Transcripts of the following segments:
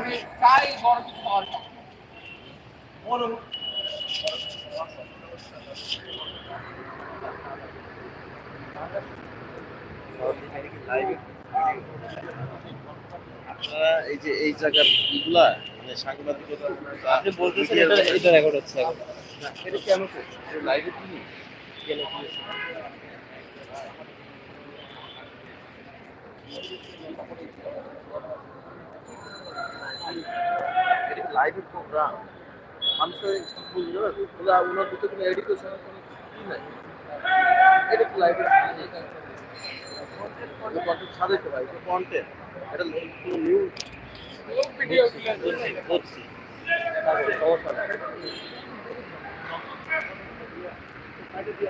আমি চাই বড় কিছু পাওয়ার জন্য। আপনারা এই যে এই জায়গার ইগুলা মানে সাংবাদিকতা আপনি বলতেছেন এটা এটা রেকর্ড হচ্ছে এখন। না, এটা কেন লাইভে কি? কেন কি? লাইভের প্রোগ্রাম মানুষের কি ওরা ওনার ভিতরে কোনো এডুকেশন কোনো কি নাই? এটা কি লাইভের কন্টেন্ট ছাড়াইতে পারে এটা কন্টেন্ট এটা নিউজ ভিডিও বুঝছি সমস্যা নাই ব্যবসা যে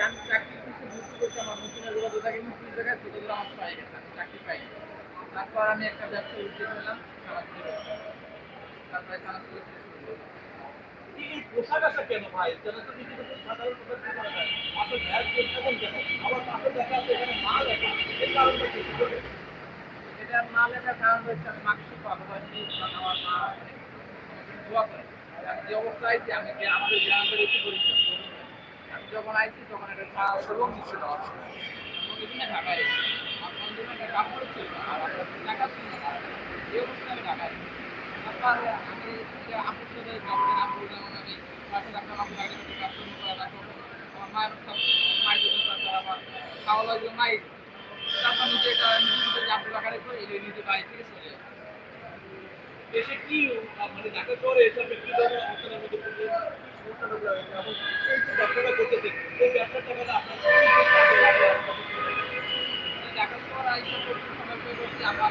আমি চাকরি বুঝতে করছি আমার নতুন আমার পাই চাকরি পাই তারপর আমি একটা ব্যবসা চানাচুরের ব্যবসা। তারপরে চানাচুরের কিছু কিছু আছে মাল এটা কারণ হচ্ছে আমি মাকে পাবো আমার মা দোয়া করে। যে অবস্থা আইছি, আমি আমাদের গ্রামের একটু করি। আমি যখন আইছি, তখন একটা খাওয়া এবং নিচ্ছে দেওয়া ঢাকায় আমার বন্ধুর একটা কাপড় ছিল আমার কাছে টাকা ছিল অবস্থায় আমি ঢাকায় দেশে কি মানে ঢাকা শহরে এসব ব্যক্তি ধরনের অবস্থানের মধ্যে এই যে ব্যবসাটা করতেছে এই ব্যবসার টাকাটা আপনার কাজে লাগে? ঢাকা শহর আইসা করতে সময় পেয়ে করছি আমার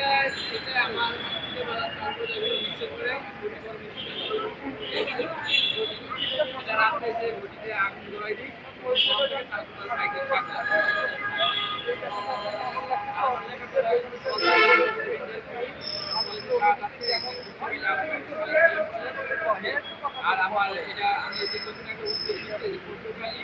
আর আমার এটা আমি যে নতুন একটা উদ্যোগ নিচ্ছি পর্তুগালি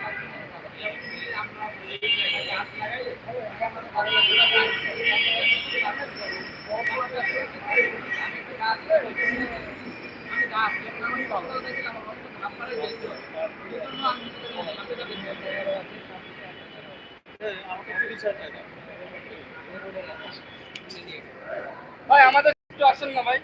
ভাই আমাদের একটু আসেন না ভাই।